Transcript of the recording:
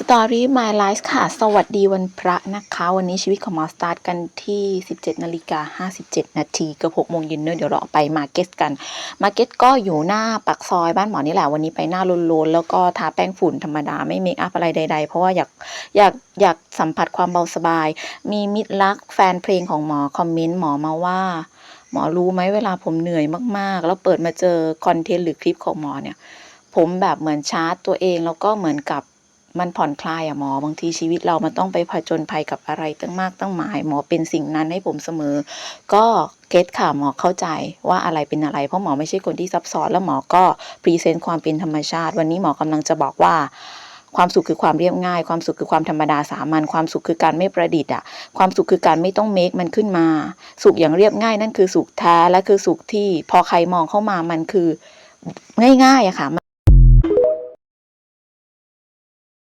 Story My Life ค่ะ สวัสดีวันพระนะคะ วันนี้ชีวิตของหมอสตาร์ทกันที่ 17นาฬิกา57 นาทีเกับ6โมงเย็นเนอะเดี๋ยวเราไปมาเก็ตกัน มาเก็ตก็อยู่หน้าปากซอยบ้านหมอนี่แหละ วันนี้ไปหน้าโลนๆ แล้วก็ทาแป้งฝุ่นธรรมดา ไม่เมคอัพอะไรใดๆ เพราะว่าอยากอยากอยากสัมผัสความเบาสบาย มีมิตรรักแฟนเพลงของหมอคอมเมนต์หมอมาว่า หมอรู้ไหมเวลาผมเหนื่อยมากๆ แล้วเปิดมาเจอคอนเทนต์หรือคลิปของหมอเนี่ย ผมแบบเหมือนชาร์จตัวเองแล้วก็เหมือนกับ มันผ่อนคลายอะหมอบางทีชีวิตเรามันต้องไปผจญภัยกับอะไรตั้งมากตั้งหมาย หมอเป็นสิ่งนั้นให้ผมเสมอ ก็เก็ตค่ะหมอเข้าใจว่าอะไรเป็นอะไร เพราะหมอไม่ใช่คนที่ซับซ้อนแล้วหมอก็พรีเซนต์ความเป็นธรรมชาติ วันนี้หมอกำลังจะบอกว่าความสุขคือความเรียบง่าย ความสุขคือความธรรมดาสามัญความสุขคือการไม่ประดิษฐ์อะความสุขคือการไม่ต้องเมคมันขึ้นมา สุขอย่างเรียบง่ายนั่นคือสุขแท้และคือสุขที่พอใครมองเข้ามามันคือง่ายๆอะค่ะ